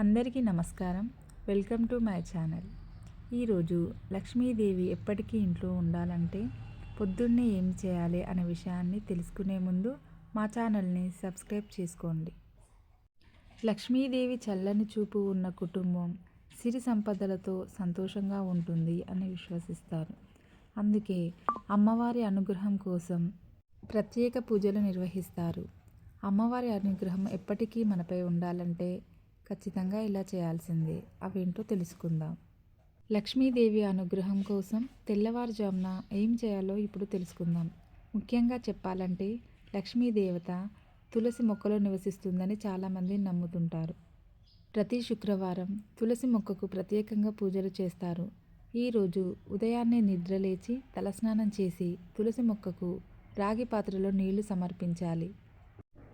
అందరికీ నమస్కారం. Welcome to my channel. ఈరోజు లక్ష్మీదేవి ఎప్పటికీ ఇంట్లో ఉండాలంటే పొద్దున్నే ఏం చేయాలి అనే విషయాన్ని తెలుసుకునే ముందు మా ఛానల్ని సబ్స్క్రైబ్ చేసుకోండి. లక్ష్మీదేవి చల్లని చూపు ఉన్న కుటుంబం సిరి సంపదలతో సంతోషంగా ఉంటుంది అని విశ్వసిస్తారు. అందుకే అమ్మవారి అనుగ్రహం కోసం ప్రత్యేక పూజలు నిర్వహిస్తారు. అమ్మవారి అనుగ్రహం ఎప్పటికీ మనపై ఉండాలంటే ఖచ్చితంగా ఇలా చేయాల్సిందే. అవేంటో తెలుసుకుందాం. లక్ష్మీదేవి అనుగ్రహం కోసం తెల్లవారుజామున ఏం చేయాలో ఇప్పుడు తెలుసుకుందాం. ముఖ్యంగా చెప్పాలంటే లక్ష్మీదేవత తులసి మొక్కలో నివసిస్తుందని చాలామంది నమ్ముతుంటారు. ప్రతి శుక్రవారం తులసి మొక్కకు ప్రత్యేకంగా పూజలు చేస్తారు. ఈరోజు ఉదయాన్నే నిద్రలేచి తలస్నానం చేసి తులసి మొక్కకు రాగి పాత్రలో నీళ్ళు సమర్పించాలి.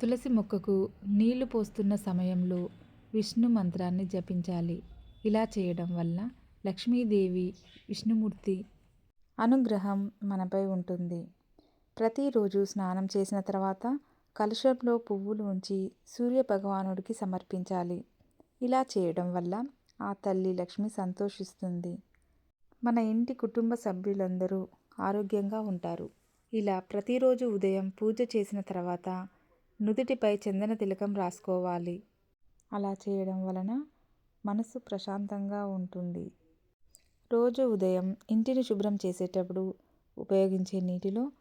తులసి మొక్కకు నీళ్ళు పోస్తున్న సమయంలో విష్ణు మంత్రాన్ని జపించాలి. ఇలా చేయడం వల్ల లక్ష్మీదేవి విష్ణుమూర్తి అనుగ్రహం మనపై ఉంటుంది. ప్రతిరోజు స్నానం చేసిన తర్వాత కలుషంలో పువ్వులు ఉంచి సూర్య భగవానుడికి సమర్పించాలి. ఇలా చేయడం వల్ల ఆ తల్లి లక్ష్మి సంతోషిస్తుంది. మన ఇంటి కుటుంబ సభ్యులందరూ ఆరోగ్యంగా ఉంటారు. ఇలా ప్రతిరోజు ఉదయం పూజ చేసిన తర్వాత నుదుటిపై చందన తిలకం రాసుకోవాలి. అలా చేయడం వలన మనసు ప్రశాంతంగా ఉంటుంది. రోజు ఉదయం ఇంటిని శుభ్రం చేసేటప్పుడు ఉపయోగించే నీటిలో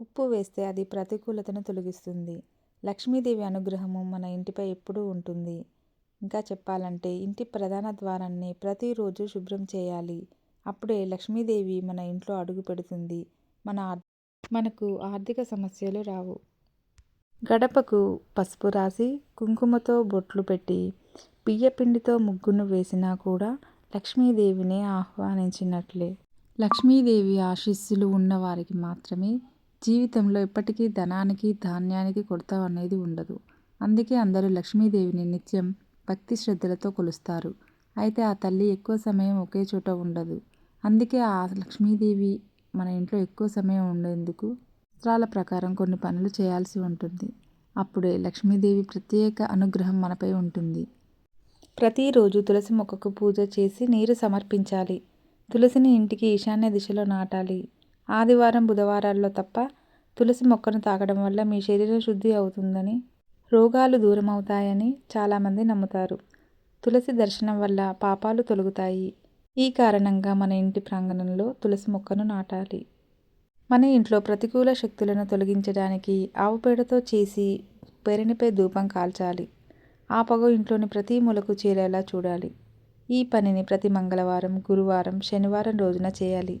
ఉప్పు వేస్తే అది ప్రతికూలతను తొలగిస్తుంది. లక్ష్మీదేవి అనుగ్రహము మన ఇంటిపై ఎప్పుడూ ఉంటుంది. ఇంకా చెప్పాలంటే ఇంటి ప్రధాన ద్వారాన్ని ప్రతిరోజు శుభ్రం చేయాలి. అప్పుడే లక్ష్మీదేవి మన ఇంట్లో అడుగు పెడుతుంది. మన మనకు ఆర్థిక సమస్యలు రావు. గడపకు పసుపు రాసి కుంకుమతో బొట్లు పెట్టి బియ్యపిండితో ముగ్గును వేసినా కూడా లక్ష్మీదేవిని ఆహ్వానించినట్లే. లక్ష్మీదేవి ఆశీస్సులు ఉన్నవారికి మాత్రమే జీవితంలో ఎప్పటికీ ధనానికి ధాన్యానికి కొరత అనేది ఉండదు. అందుకే అందరూ లక్ష్మీదేవిని నిత్యం భక్తి శ్రద్ధలతో కొలుస్తారు. అయితే ఆ తల్లి ఎక్కువ సమయం ఒకే చోట ఉండదు. అందుకే ఆ లక్ష్మీదేవి మన ఇంట్లో ఎక్కువ సమయం ఉండేందుకు శాస్త్రాల ప్రకారం కొన్ని పనులు చేయాల్సి ఉంటుంది. అప్పుడే లక్ష్మీదేవి ప్రత్యేక అనుగ్రహం మనపై ఉంటుంది. ప్రతిరోజు తులసి మొక్కకు పూజ చేసి నీరు సమర్పించాలి. తులసిని ఇంటికి ఈశాన్య దిశలో నాటాలి. ఆదివారం బుధవారాల్లో తప్ప తులసి మొక్కను తాకడం వల్ల మీ శరీర శుద్ధి అవుతుందని రోగాలు దూరం అవుతాయని చాలామంది నమ్ముతారు. తులసి దర్శనం వల్ల పాపాలు తొలగుతాయి. ఈ కారణంగా మన ఇంటి ప్రాంగణంలో తులసి మొక్కను నాటాలి. మన ఇంట్లో ప్రతికూల శక్తులను తొలగించడానికి ఆవు పేడతో చేసి పెరినిపై ధూపం కాల్చాలి. ఆ పొగ ఇంట్లోని ప్రతి మూలకు చేరేలా చూడాలి. ఈ పనిని ప్రతి మంగళవారం గురువారం శనివారం రోజున చేయాలి.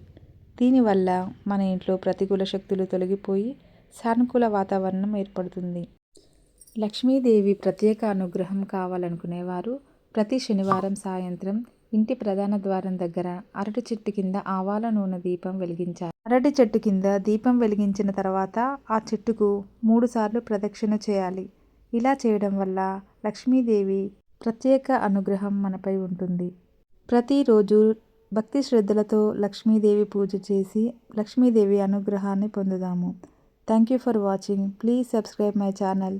దీనివల్ల మన ఇంట్లో ప్రతికూల శక్తులు తొలగిపోయి సానుకూల వాతావరణం ఏర్పడుతుంది. లక్ష్మీదేవి ప్రత్యేక అనుగ్రహం కావాలనుకునేవారు ప్రతి శనివారం సాయంత్రం ఇంటి ప్రధాన ద్వారం దగ్గర అరటి చెట్టు కింద ఆవాల నూనె దీపం వెలిగించాలి అరటి చెట్టు కింద దీపం వెలిగించిన తర్వాత ఆ చెట్టుకు మూడుసార్లు ప్రదక్షిణ చేయాలి. ఇలా చేయడం వల్ల లక్ష్మీదేవి ప్రత్యేక అనుగ్రహం మనపై ఉంటుంది. ప్రతిరోజు భక్తి శ్రద్ధలతో లక్ష్మీదేవి పూజ చేసి లక్ష్మీదేవి అనుగ్రహాన్ని పొందుదాము. Thank you for watching please subscribe my channel